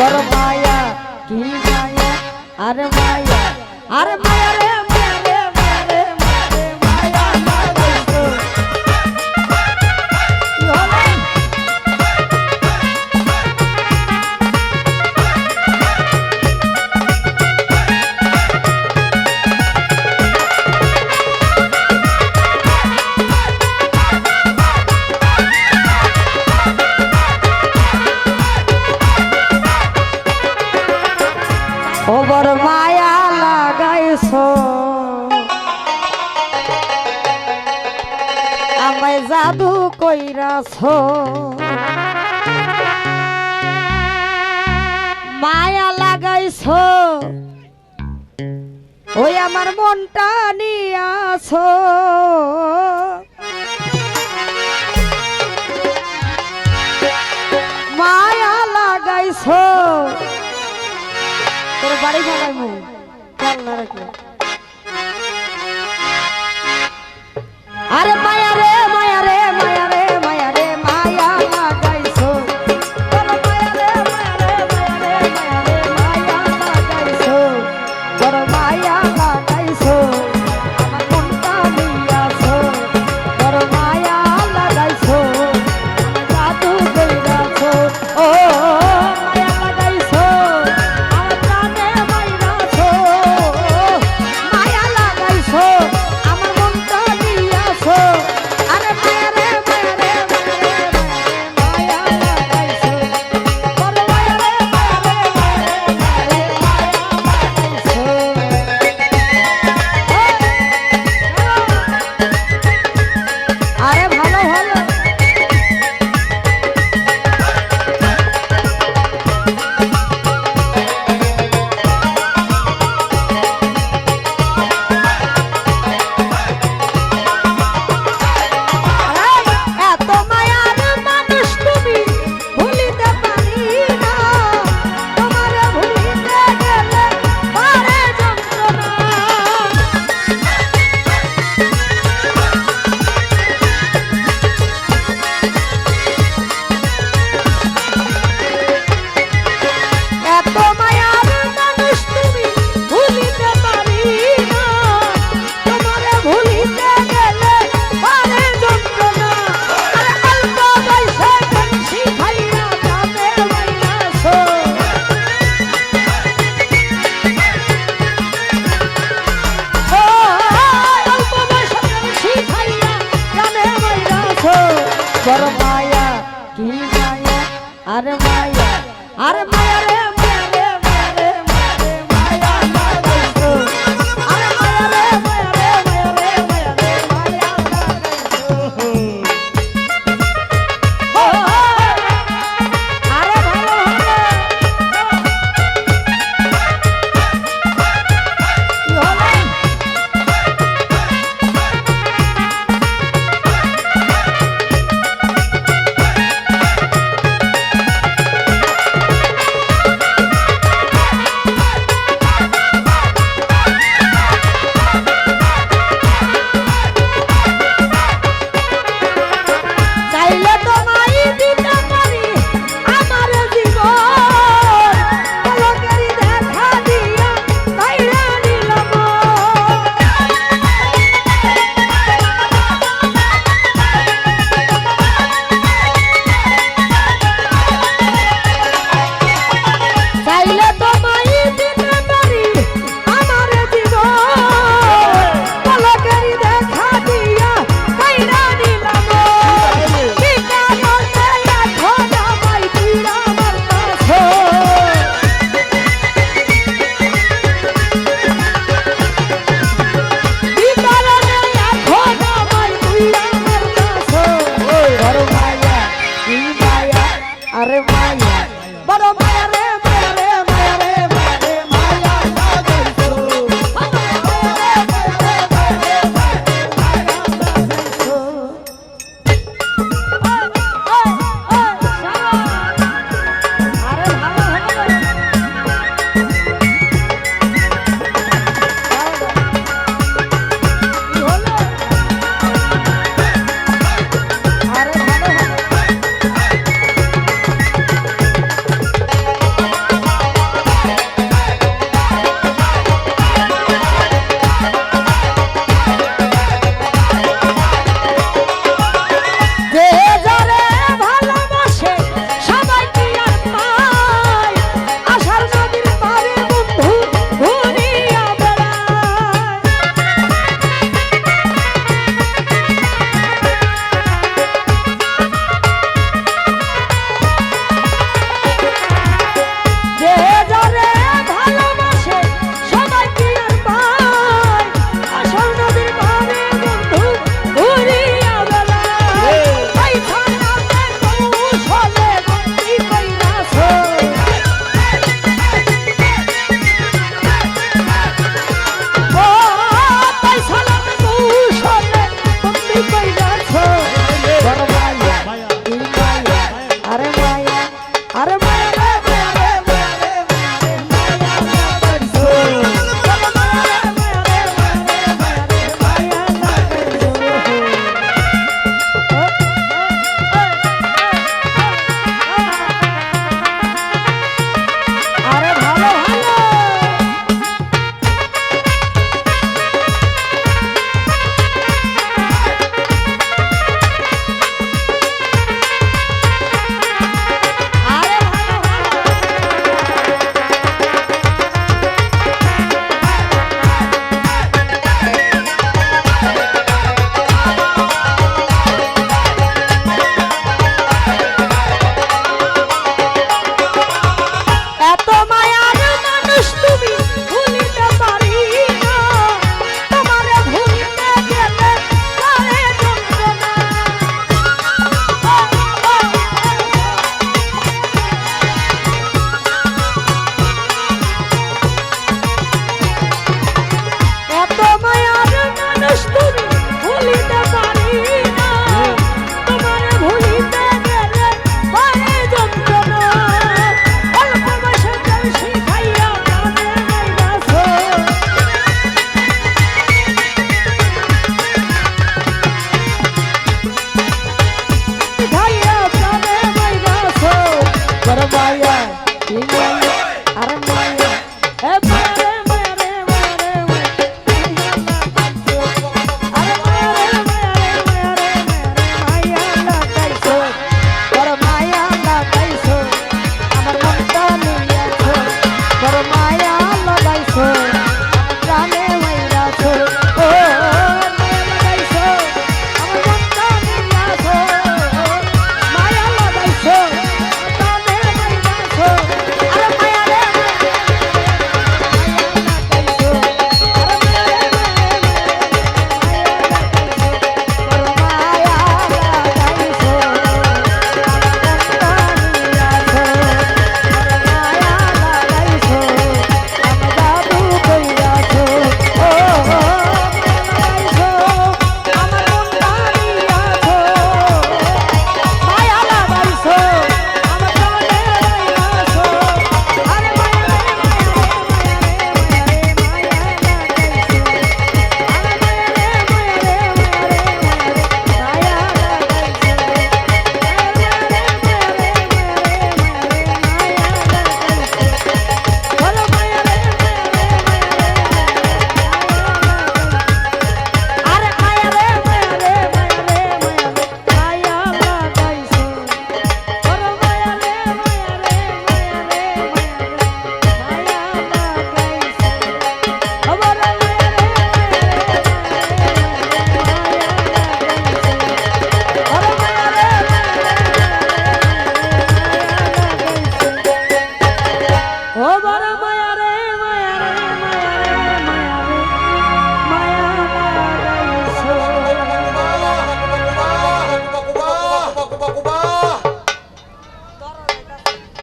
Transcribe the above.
ગરમાયા ઘી માયા અરે માયા અરે માયા રે জাদু কইরাছ। মায়া লাগাইছ। ওই আমার মনটা নিয়াছ। মায়া লাগাইছ। তোর বাড়ি ভালাই মন রাখব আরে মায়া আরে মায়া রে। Vamos, vaya, arrebaña.